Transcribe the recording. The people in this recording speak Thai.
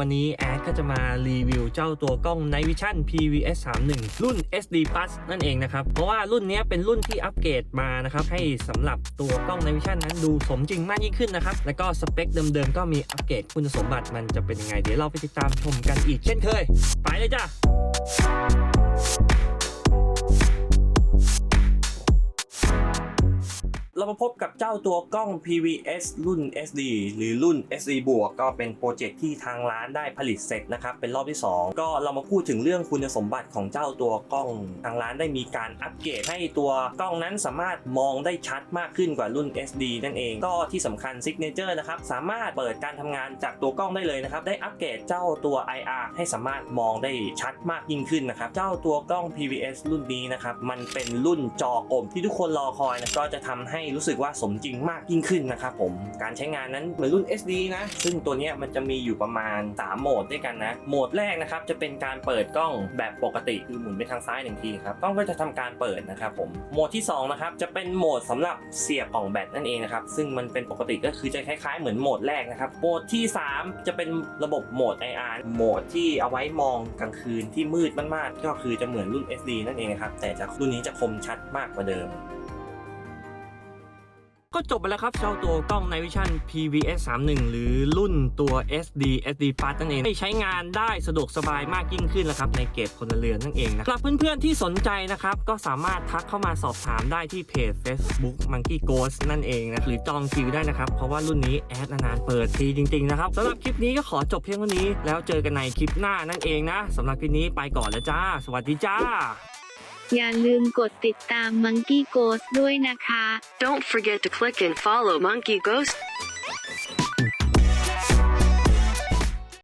วันนี้แอดก็จะมารีวิวเจ้าตัวกล้อง Night Vision PVS 31รุ่น SD Plus นั่นเองนะครับ เพราะว่ารุ่นนี้เป็นรุ่นที่อัปเกรดมานะครับ ให้สำหรับตัวกล้อง Night Vision นั้นดูสมจริงมากยิ่งขึ้นนะครับ แล้วก็สเปคเดิมๆ ก็มีอัปเกรดคุณสมบัติมันจะเป็นยังไง เดี๋ยวเราไปติดตามชมกันอีกเช่นเคย ไปเลยจ้า เรามาพบกับเจ้าตัวกล้อง PVS รุ่น SD หรือรุ่น SD บวกก็เป็นโปรเจกต์ที่ทางร้านได้ผลิตเสร็จนะครับ เป็นรอบที่ 2 ก็เรามาพูดถึงเรื่องคุณสมบัติของเจ้าตัวกล้อง ทางร้านได้มีการอัปเกรดให้ตัวกล้องนั้นสามารถมองได้ชัดมากขึ้นกว่ารุ่น SD นั่นเอง ก็ที่สำคัญ Signature นะครับ สามารถเปิดการทำงานจากตัวกล้องได้เลยนะครับ ได้อัปเกรดเจ้าตัว IR ให้สามารถมองได้ชัดมากยิ่งขึ้นนะครับ เจ้าตัวกล้อง PVS รุ่นนี้นะครับ มันเป็นรุ่นจอกลมที่ทุกคนรอคอยนะ ก็จะทำให้รู้สึกว่าสมจริงมากยิ่งขึ้นนะครับผมการใช้งานนั้นเหมือนรุ่น SD นะซึ่งตัวนี้มันจะมีอยู่ประมาณ 3 โหมดด้วยกันนะโหมดแรกนะครับจะเป็นการเปิดกล้องแบบปกติคือหมุนไปทางซ้ายหนึ่งทีครับกล้องก็จะทำการเปิดนะครับผมโหมดที่2นะครับจะเป็นโหมดสำหรับเสียบกล่องแบตนั่นเองนะครับซึ่งมันเป็นปกติก็คือจะคล้ายๆ เหมือนโหมดแรกนะครับโหมดที่ 3 จะเป็นระบบโหมด IR โหมดที่เอาไว้มองกลางคืนที่มืดมากๆก็คือจะเหมือนรุ่น SD นั่นเองนะครับแต่จะรุ่นนี้จะคมชัดมากกว่าเดิม ก็จบไปแล้วครับเจ้าตัวกล้อง Night Vision PVS 31หรือรุ่นตัว SD SD Plus นั่นเองให้ใช้งานได้สะดวกสบายมากยิ่งขึ้นแล้วครับในเก็บพลเรือนนั่นเองนะครับเพื่อนๆที่สนใจนะครับก็สามารถทักเข้ามาสอบถามได้ที่เพจ Facebook Monkey Ghost นั่นเองนะหรือจองคิวได้นะครับ เพราะว่ารุ่นนี้แอดนานๆเปิดทีจริงๆนะครับสำหรับคลิปนี้ก็ขอจบเพียงเท่านี้ แล้วเจอกันในคลิปหน้านั่นเองนะสำหรับคลิปนี้ไปก่อนแล้วจ้า สวัสดีจ้า อย่าลืมกดติดตาม Monkey Ghost ด้วยนะคะ Don't forget to click and follow Monkey Ghost.